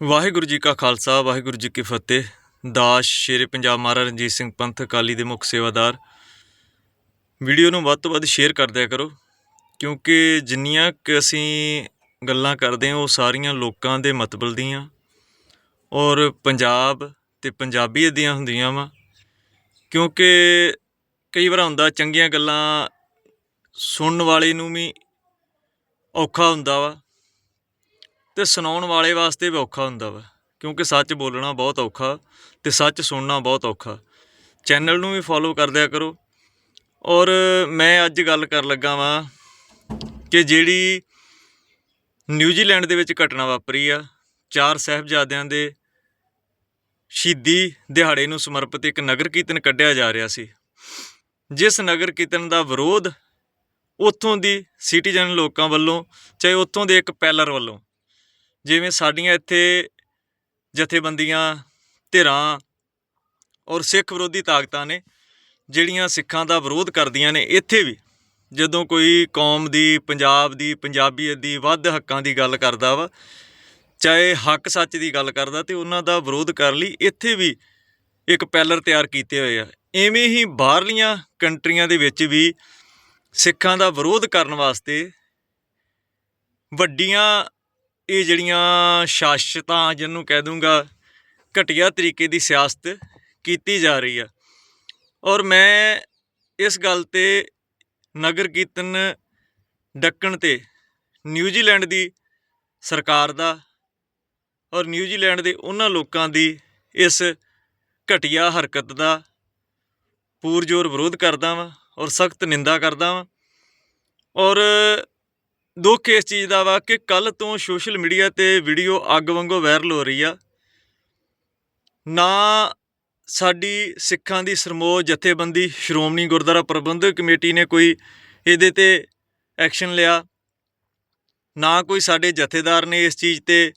ਵਾਹਿਗੁਰੂ ਜੀ ਕਾ ਖਾਲਸਾ, ਵਾਹਿਗੁਰੂ ਜੀ ਕੀ ਫਤਿਹ। ਦਾਸ ਸ਼ੇਰੇ ਪੰਜਾਬ ਮਹਾਰਾਜ ਰਣਜੀਤ ਸਿੰਘ ਪੰਥ, ਅਕਾਲੀ ਦੇ ਮੁੱਖ ਸੇਵਾਦਾਰ। ਵੀਡੀਓ ਨੂੰ ਵੱਧ ਤੋਂ ਵੱਧ ਸ਼ੇਅਰ ਕਰ ਦਿਆ ਕਰੋ, ਕਿਉਂਕਿ ਜਿੰਨੀਆਂ ਕਿ ਅਸੀਂ ਗੱਲਾਂ ਕਰਦੇ ਹਾਂ, ਉਹ ਸਾਰੀਆਂ ਲੋਕਾਂ ਦੇ ਮਤਬਲ ਦੀਆਂ। ਔਰ ਪੰਜਾਬ ਤੇ ਪੰਜਾਬੀਅਤ ਦੀਆਂ ਹੁੰਦੀਆਂ ਵਾ, ਕਿਉਂਕਿ ਕਈ ਵਾਰ ਹੁੰਦਾ ਚੰਗੀਆਂ ਗੱਲਾਂ ਸੁਣਨ ਵਾਲੇ ਨੂੰ ਵੀ ਔਖਾ ਹੁੰਦਾ ਵਾ। ਤੇ ਸੁਣਾਉਣ ਵਾਲੇ ਵਾਸਤੇ ਵੀ ਔਖਾ ਹੁੰਦਾ ਵਾ, ਕਿਉਂਕਿ ਸੱਚ ਬੋਲਣਾ ਬਹੁਤ ਔਖਾ ਤੇ ਸੱਚ ਸੁਣਨਾ ਬਹੁਤ ਔਖਾ। ਚੈਨਲ ਨੂੰ ਵੀ ਫੋਲੋ ਕਰਦਿਆ ਕਰੋ। ਔਰ ਮੈਂ ਅੱਜ ਗੱਲ ਕਰਨ ਲੱਗਾ ਵਾਂ ਕਿ ਜਿਹੜੀ ਨਿਊਜ਼ੀਲੈਂਡ ਦੇ ਵਿੱਚ ਘਟਨਾ ਵਾਪਰੀ ਆ, ਚਾਰ ਸਾਹਿਬਜ਼ਾਦਿਆਂ ਦੇ ਸ਼ਹੀਦੀ ਦਿਹਾੜੇ ਨੂੰ ਸਮਰਪਿਤ ਇੱਕ ਨਗਰ ਕੀਰਤਨ ਕੱਢਿਆ ਜਾ ਰਿਹਾ ਸੀ। ਜਿਸ ਨਗਰ ਕੀਰਤਨ ਦਾ ਵਿਰੋਧ ਉੱਥੋਂ ਦੀ ਸਿਟੀਜ਼ਨ ਲੋਕਾਂ ਵੱਲੋਂ, ਚਾਹੇ ਉੱਥੋਂ ਦੇ ਇੱਕ ਪੈਲਰ ਵੱਲੋਂ ਜਿਵੇਂ ਸਾਡੀਆਂ ਇੱਥੇ ਜਥੇਬੰਦੀਆਂ, ਧਿਰਾਂ ਔਰ ਸਿੱਖ ਵਿਰੋਧੀ ਤਾਕਤਾਂ ਨੇ ਜਿਹੜੀਆਂ ਸਿੱਖਾਂ ਦਾ ਵਿਰੋਧ ਕਰਦੀਆਂ ਨੇ, ਇੱਥੇ ਵੀ ਜਦੋਂ ਕੋਈ ਕੌਮ ਦੀ, ਪੰਜਾਬ ਦੀ, ਪੰਜਾਬੀਅਤ ਦੀ ਵੱਧ ਹੱਕਾਂ ਦੀ ਗੱਲ ਕਰਦਾ ਵਾ, ਚਾਹੇ ਹੱਕ ਸੱਚ ਦੀ ਗੱਲ ਕਰਦਾ ਤੇ ਉਹਨਾਂ ਦਾ ਵਿਰੋਧ ਕਰਨ ਲਈ ਇੱਥੇ ਵੀ ਇੱਕ ਪੈਲਰ ਤਿਆਰ ਕੀਤੇ ਹੋਏ ਆ। ਐਵੇਂ ਹੀ ਬਾਹਰਲੀਆਂ ਕੰਟਰੀਆਂ ਦੇ ਵਿੱਚ ਵੀ ਸਿੱਖਾਂ ਦਾ ਵਿਰੋਧ ਕਰਨ ਵਾਸਤੇ ਵੱਡੀਆਂ ਇਹ ਜਿਹੜੀਆਂ ਸ਼ਾਸਤਾਂ ਜਿਹਨੂੰ ਕਹਿ ਦੂੰਗਾ, ਘਟੀਆ ਤਰੀਕੇ ਦੀ ਸਿਆਸਤ ਕੀਤੀ ਜਾ ਰਹੀ ਆ। ਔਰ ਮੈਂ ਇਸ ਗੱਲ ਤੇ ਨਗਰ ਕੀਰਤਨ ਡੱਕਣ ਤੇ ਨਿਊਜ਼ੀਲੈਂਡ ਦੀ ਸਰਕਾਰ ਦਾ ਔਰ ਨਿਊਜ਼ੀਲੈਂਡ ਦੇ ਉਹਨਾਂ ਲੋਕਾਂ ਦੀ ਇਸ ਘਟੀਆ ਹਰਕਤ ਦਾ ਪੂਰਜੋਰ ਵਿਰੋਧ ਕਰਦਾ ਵਾਂ ਔਰ ਸਖਤ ਨਿੰਦਾ ਕਰਦਾ ਵਾਂ। ਔਰ ਦੁੱਖ ਇਸ ਚੀਜ਼ ਦਾ ਵਾ ਕਿ ਕੱਲ ਤੋਂ ਸੋਸ਼ਲ ਮੀਡੀਆ ਤੇ ਵੀਡੀਓ ਅੱਗ ਵਾਂਗੂ ਵਾਇਰਲ ਹੋ ਰਹੀ ਆ। ਨਾ ਸਾਡੀ ਸਿੱਖਾਂ ਦੀ ਸਰਮੋਹ ਜਥੇਬੰਦੀ, ਸ਼੍ਰੋਮਣੀ ਗੁਰਦੁਆਰਾ ਪ੍ਰਬੰਧਕ ਕਮੇਟੀ ਨੇ ਕੋਈ ਇਹਦੇ ਤੇ ਐਕਸ਼ਨ ਲਿਆ। ਨਾ ਕੋਈ ਸਾਡੇ ਜਥੇਦਾਰ ਨੇ ਇਸ ਚੀਜ਼ ਤੇ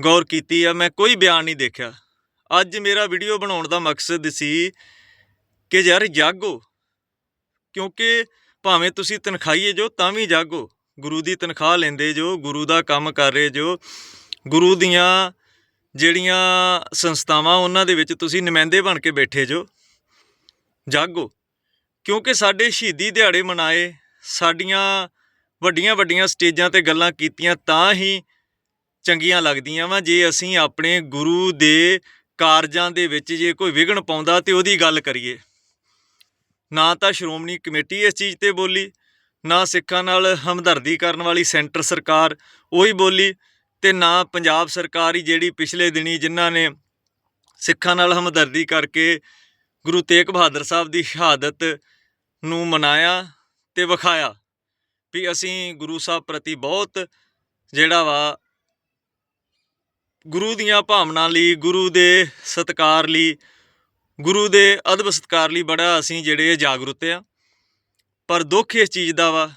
ਗੌਰ ਕੀਤੀ ਆ। ਮੈਂ ਕੋਈ ਬਿਆਨ ਨਹੀਂ ਦੇਖਿਆ। ਅੱਜ ਮੇਰਾ ਵੀਡੀਓ ਬਣਾਉਣ ਦਾ ਮਕਸਦ ਸੀ ਕਿ ਯਾਰ ਜਾਗੋ, ਕਿਉਂਕਿ ਭਾਵੇਂ ਤੁਸੀਂ ਤਨਖਾਹੀਏ ਜੋ, ਤਾਂ ਵੀ ਜਾਗੋ। ਗੁਰੂ ਦੀ ਤਨਖਾਹ ਲੈਂਦੇ ਜੋ, ਗੁਰੂ ਦਾ ਕੰਮ ਕਰ ਰਹੇ ਜੋ, ਗੁਰੂ ਦੀਆਂ ਜਿਹੜੀਆਂ ਸੰਸਥਾਵਾਂ ਉਹਨਾਂ ਦੇ ਵਿੱਚ ਤੁਸੀਂ ਨੁਮਾਇੰਦੇ ਬਣ ਕੇ ਬੈਠੇ ਜੋ, ਜਾਗੋ। ਕਿਉਂਕਿ ਸਾਡੇ ਸ਼ਹੀਦੀ ਦਿਹਾੜੇ ਮਨਾਏ, ਸਾਡੀਆਂ ਵੱਡੀਆਂ ਵੱਡੀਆਂ ਸਟੇਜਾਂ ਤੇ ਗੱਲਾਂ ਕੀਤੀਆਂ, ਤਾਂ ਹੀ ਚੰਗੀਆਂ ਲੱਗਦੀਆਂ ਵਾ। ਜੇ ਅਸੀਂ ਆਪਣੇ ਗੁਰੂ ਦੇ ਕਾਰਜਾਂ ਦੇ ਵਿੱਚ ਜੇ ਕੋਈ ਵਿਘਨ ਪਾਉਂਦਾ ਤੇ ਉਹਦੀ ਗੱਲ ਕਰੀਏ। ਨਾ ਤਾਂ ਸ਼੍ਰੋਮਣੀ ਕਮੇਟੀ ਇਸ ਚੀਜ਼ ਤੇ ਬੋਲੀ ਨਾ ਸਿੱਖਾਂ ਨਾਲ ਹਮਦਰਦੀ ਕਰਨ ਵਾਲੀ ਸੈਂਟਰ ਸਰਕਾਰ, ਉਹੀ ਬੋਲੀ ਤੇ ਨਾ ਪੰਜਾਬ ਸਰਕਾਰ ਹੀ ਜਿਹੜੀ ਪਿਛਲੇ ਦਿਨੀ ਜਿਨ੍ਹਾਂ ਨੇ ਸਿੱਖਾਂ ਨਾਲ ਹਮਦਰਦੀ ਕਰਕੇ ਗੁਰੂ ਤੇਗ ਬਹਾਦਰ ਸਾਹਿਬ ਦੀ ਸ਼ਹਾਦਤ ਨੂੰ ਮਨਾਇਆ ਤੇ ਵਿਖਾਇਆ ਵੀ ਅਸੀਂ ਗੁਰੂ ਸਾਹਿਬ ਪ੍ਰਤੀ ਬਹੁਤ ਜਿਹੜਾ ਵਾ ਗੁਰੂ ਦੀਆਂ ਭਾਵਨਾ ਲਈ, ਗੁਰੂ ਦੇ ਸਤਕਾਰ ਲਈ, ਗੁਰੂ ਦੇ ਅਦਬ ਸਤਕਾਰ ਲਈ ਬੜਾ ਅਸੀਂ ਜਿਹੜੇ ਜਾਗਰੂਕ ਆ। ਪਰ ਦੁੱਖ ਇਸ ਚੀਜ਼ ਦਾ ਵਾ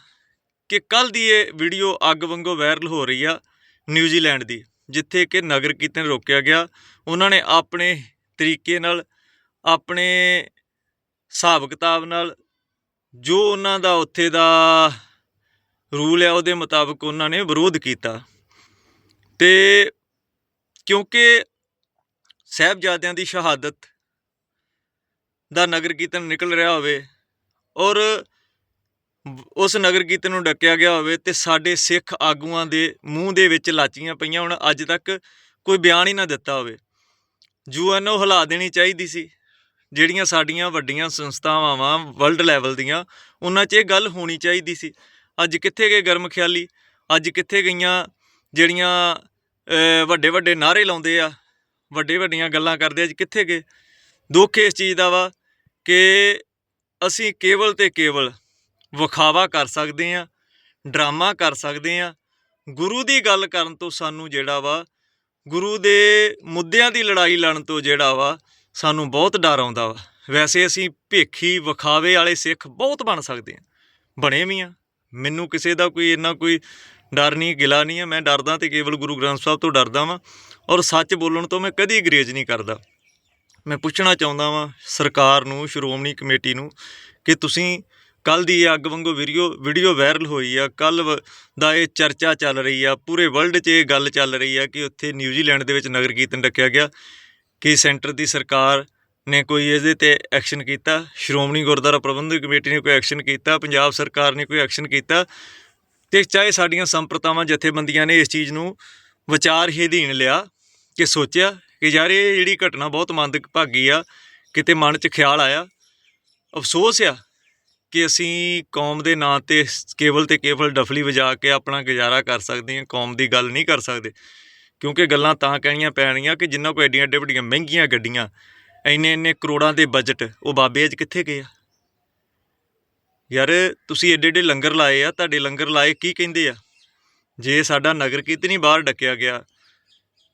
ਕਿ ਕੱਲ ਦੀ ਇਹ ਵੀਡੀਓ ਅੱਗ ਵਾਂਗੂ ਵਾਇਰਲ ਹੋ ਰਹੀ ਆ ਨਿਊਜ਼ੀਲੈਂਡ ਦੀ, ਜਿੱਥੇ ਕਿ ਨਗਰ ਕੀਰਤਨ ਰੋਕਿਆ ਗਿਆ। ਉਹਨਾਂ ਨੇ ਆਪਣੇ ਤਰੀਕੇ ਨਾਲ, ਆਪਣੇ ਹਿਸਾਬ ਕਿਤਾਬ ਨਾਲ ਜੋ ਉਹਨਾਂ ਦਾ ਉੱਥੇ ਦਾ ਰੂਲ ਹੈ ਉਹਦੇ ਮੁਤਾਬਕ ਉਹਨਾਂ ਨੇ ਵਿਰੋਧ ਕੀਤਾ। ਤੇ ਕਿਉਂਕਿ ਸਾਹਿਬਜ਼ਾਦਿਆਂ ਦੀ ਸ਼ਹਾਦਤ ਦਾ ਨਗਰ ਕੀਰਤਨ ਨਿਕਲ ਰਿਹਾ ਹੋਵੇ ਔਰ ਉਸ ਨਗਰ ਕੀਰਤਨ ਨੂੰ ਡੱਕਿਆ ਗਿਆ ਹੋਵੇ ਤੇ ਸਾਡੇ ਸਿੱਖ ਆਗੂਆਂ ਦੇ ਮੂੰਹ ਦੇ ਵਿੱਚ ਲਾਚੀਆਂ ਪਈਆਂ ਹੁਣ, ਅੱਜ ਤੱਕ ਕੋਈ ਬਿਆਨ ਹੀ ਨਾ ਦਿੱਤਾ ਹੋਵੇ। ਯੂਐਨਓ ਹਿਲਾ ਦੇਣੀ ਚਾਹੀਦੀ ਸੀ। ਜਿਹੜੀਆਂ ਸਾਡੀਆਂ ਵੱਡੀਆਂ ਸੰਸਥਾਵਾਂ ਵਾਂ ਵਰਲਡ ਲੈਵਲ ਦੀਆਂ, ਉਹਨਾਂ 'ਚ ਇਹ ਗੱਲ ਹੋਣੀ ਚਾਹੀਦੀ ਸੀ। ਅੱਜ ਕਿੱਥੇ ਗਏ ਗਰਮ ਖਿਆਲੀ? ਅੱਜ ਕਿੱਥੇ ਗਈਆਂ ਜਿਹੜੀਆਂ ਵੱਡੇ ਵੱਡੇ ਨਾਰੇ ਲਾਉਂਦੇ ਆ ਵੱਡੇ ਵੱਡੀਆਂ ਗੱਲਾਂ ਕਰਦੇ ਅੱਜ ਕਿੱਥੇ ਗਏ? ਦੁੱਖ ਇਸ ਚੀਜ਼ ਦਾ ਵਾ ਕਿ ਅਸੀਂ ਕੇਵਲ ਤੇ ਕੇਵਲ ਵਿਖਾਵਾ ਕਰ ਸਕਦੇ ਹਾਂ, ਡਰਾਮਾ ਕਰ ਸਕਦੇ ਹਾਂ। ਗੁਰੂ ਦੀ ਗੱਲ ਕਰਨ ਤੋਂ ਸਾਨੂੰ ਜਿਹੜਾ ਵਾ, ਗੁਰੂ ਦੇ ਮੁੱਦਿਆਂ ਦੀ ਲੜਾਈ ਲੜਨ ਤੋਂ ਜਿਹੜਾ ਵਾ, ਸਾਨੂੰ ਬਹੁਤ ਡਰ ਆਉਂਦਾ ਵਾ। ਵੈਸੇ ਅਸੀਂ ਭੇਖੀ, ਵਿਖਾਵੇ ਵਾਲੇ ਸਿੱਖ ਬਹੁਤ ਬਣ ਸਕਦੇ ਹਾਂ। ਬਣੇ ਵੀ ਆ ਮੈਨੂੰ ਕਿਸੇ ਦਾ ਕੋਈ ਇੰਨਾ ਕੋਈ ਡਰ ਨਹੀਂ, ਗਿਲਾ ਨਹੀਂ ਹੈ। ਮੈਂ ਡਰਦਾ ਤੇ ਕੇਵਲ ਗੁਰੂ ਗ੍ਰੰਥ ਸਾਹਿਬ ਤੋਂ ਡਰਦਾ ਵਾਂ ਔਰ ਸੱਚ ਬੋਲਣ ਤੋਂ ਮੈਂ ਕਦੀ ਗਰੇਜ ਨਹੀਂ ਕਰਦਾ। ਮੈਂ ਪੁੱਛਣਾ ਚਾਹੁੰਦਾ ਵਾਂ ਸਰਕਾਰ ਨੂੰ, ਸ਼੍ਰੋਮਣੀ ਕਮੇਟੀ ਨੂੰ ਕਿ ਤੁਸੀਂ ਕੱਲ ਦੀ ਇਹ ਅੱਗ ਵਾਂਗੂ ਵੀਡੀਓ ਵੀਡੀਓ ਵਾਇਰਲ ਹੋਈ ਆ। ਕੱਲ ਦਾ ਇਹ ਚਰਚਾ ਚੱਲ ਰਹੀ ਆ। ਪੂਰੇ ਵਰਲਡ 'ਚ ਇਹ ਗੱਲ ਚੱਲ ਰਹੀ ਆ ਕਿ ਉੱਥੇ ਨਿਊਜ਼ੀਲੈਂਡ ਦੇ ਵਿੱਚ ਨਗਰ ਕੀਰਤਨ ਰੱਖਿਆ ਗਿਆ, ਕਿ ਸੈਂਟਰ ਦੀ ਸਰਕਾਰ ਨੇ ਕੋਈ ਇਹਦੇ ਤੇ ਐਕਸ਼ਨ ਕੀਤਾ। ਸ਼੍ਰੋਮਣੀ ਗੁਰਦੁਆਰਾ ਪ੍ਰਬੰਧਕ ਕਮੇਟੀ ਨੇ ਕੋਈ ਐਕਸ਼ਨ ਕੀਤਾ। ਪੰਜਾਬ ਸਰਕਾਰ ਨੇ ਕੋਈ ਐਕਸ਼ਨ ਕੀਤਾ। ਤੇ ਚਾਹੇ ਸਾਡੀਆਂ ਸੰਪਰਦਾਵਾਂ ਜਥੇਬੰਦੀਆਂ ਨੇ ਇਸ ਚੀਜ਼ ਨੂੰ ਵਿਚਾਰ ਹੀ ਅਧੀਨ ਲਿਆ ਕਿ ਸੋਚਿਆ ਕਿ ਯਾਰ ਇਹ ਜਿਹੜੀ ਘਟਨਾ ਬਹੁਤ ਮੰਦਭਾਗੀ ਆ, ਕਿਤੇ ਮਨ 'ਚ ਖਿਆਲ ਆਇਆ। ਅਫਸੋਸ ਆ ਕਿ ਅਸੀਂ ਕੌਮ ਦੇ ਨਾਂ ਤੇ ਕੇਵਲ ਤੇ ਕੇਵਲ ਡਫਲੀ ਵਜਾ ਕੇ ਆਪਣਾ ਗੁਜ਼ਾਰਾ ਕਰ ਸਕਦੇ ਹਾਂ, ਕੌਮ ਦੀ ਗੱਲ ਨਹੀਂ ਕਰ ਸਕਦੇ। ਕਿਉਂਕਿ ਗੱਲਾਂ ਤਾਂ ਕਹਿਣੀਆਂ ਪੈਣੀਆਂ ਕਿ ਜਿੰਨਾਂ ਕੋ ਐਡੀਆਂ ਐਡੀਆਂ ਵੱਡੀਆਂ ਮਹਿੰਗੀਆਂ ਗੱਡੀਆਂ, ਇੰਨੇ ਇੰਨੇ ਕਰੋੜਾਂ ਦੇ ਬਜਟ, ਉਹ ਬਾਬੇ ਅੱਜ ਕਿੱਥੇ ਗਏ ਆ? ਯਾਰ, ਤੁਸੀਂ ਐਡੇ ਐਡੇ ਲੰਗਰ ਲਾਏ ਆ, ਤੁਹਾਡੇ ਲੰਗਰ ਲਾਏ ਕੀ ਕਹਿੰਦੇ ਆ? ਜੇ ਸਾਡਾ ਨਗਰ ਕੀਰਤਨੀ ਬਾਹਰ ਡੱਕਿਆ ਗਿਆ,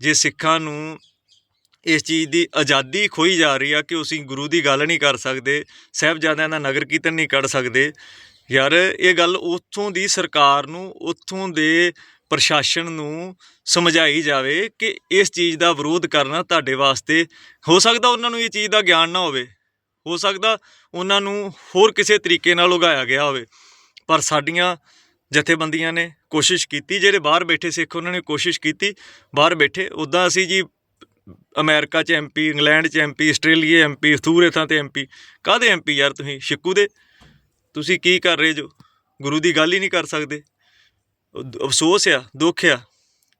ਜੇ ਸਿੱਖਾਂ ਨੂੰ ਇਸ ਚੀਜ਼ ਦੀ ਆਜ਼ਾਦੀ ਖੋਈ ਜਾ ਰਹੀ ਆ ਕਿ ਅਸੀਂ ਗੁਰੂ ਦੀ ਗੱਲ ਨਹੀਂ ਕਰ ਸਕਦੇ, ਸਾਹਿਬਜ਼ਾਦਿਆਂ ਦਾ ਨਗਰ ਕੀਰਤਨ ਨਹੀਂ ਕੱਢ ਸਕਦੇ। ਯਾਰ, ਇਹ ਗੱਲ ਉੱਥੋਂ ਦੀ ਸਰਕਾਰ ਨੂੰ, ਉੱਥੋਂ ਦੇ ਪ੍ਰਸ਼ਾਸਨ ਨੂੰ ਸਮਝਾਈ ਜਾਵੇ ਕਿ ਇਸ ਚੀਜ਼ ਦਾ ਵਿਰੋਧ ਕਰਨਾ ਤੁਹਾਡੇ ਵਾਸਤੇ, ਹੋ ਸਕਦਾ ਉਹਨਾਂ ਨੂੰ ਇਹ ਚੀਜ਼ ਦਾ ਗਿਆਨ ਨਾ ਹੋਵੇ, ਹੋ ਸਕਦਾ ਉਹਨਾਂ ਨੂੰ ਹੋਰ ਕਿਸੇ ਤਰੀਕੇ ਨਾਲ ਉਗਾਇਆ ਗਿਆ ਹੋਵੇ। ਪਰ ਸਾਡੀਆਂ ਜਥੇਬੰਦੀਆਂ ਨੇ ਕੋਸ਼ਿਸ਼ ਕੀਤੀ, ਜਿਹੜੇ ਬਾਹਰ ਬੈਠੇ ਸਿੱਖ, ਉਹਨਾਂ ਨੇ ਕੋਸ਼ਿਸ਼ ਕੀਤੀ, ਬਾਹਰ ਬੈਠੇ ਉਦਾਂ ਅਸੀਂ ਜੀ ਅਮਰੀਕਾ 'ਚ ਐਮਪੀ ਇੰਗਲੈਂਡ 'ਚ ਐਮਪੀ ਆਸਟ੍ਰੇਲੀਆ ਐਮਪੀ ਥੂਰੇ ਥਾਂ ਤੇ ਐਮਪੀ ਕਾਹਦੇ ਐਮਪੀ ਯਾਰ ਤੁਸੀਂ? ਸ਼ਿੱਕੂ ਦੇ? ਤੁਸੀਂ ਕੀ ਕਰ ਰਹੇ ਜੋ? ਗੁਰੂ ਦੀ ਗੱਲ ਹੀ ਨਹੀਂ ਕਰ ਸਕਦੇ। ਅਫਸੋਸ ਆ, ਦੁੱਖ ਆ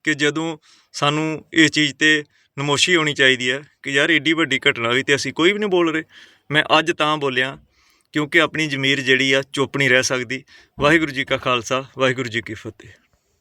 ਕਿ ਜਦੋਂ ਸਾਨੂੰ ਇਹ ਚੀਜ਼ ਤੇ ਨਮੋਸ਼ੀ ਹੋਣੀ ਚਾਹੀਦੀ ਹੈ ਕਿ ਯਾਰ ਏਡੀ ਵੱਡੀ ਘਟਨਾ ਹੋਈ ਤੇ ਅਸੀਂ ਕੋਈ ਵੀ ਨਹੀਂ ਬੋਲ ਰਹੇ। ਮੈਂ ਅੱਜ ਤਾਂ ਬੋਲਿਆ ਕਿਉਂਕਿ ਆਪਣੀ ਜ਼ਮੀਰ ਜਿਹੜੀ ਆ ਚੁੱਪ ਨਹੀਂ ਰਹਿ ਸਕਦੀ। ਵਾਹਿਗੁਰੂ ਜੀ ਕਾ ਖਾਲਸਾ, ਵਾਹਿਗੁਰੂ ਜੀ ਕੀ ਫਤਿਹ।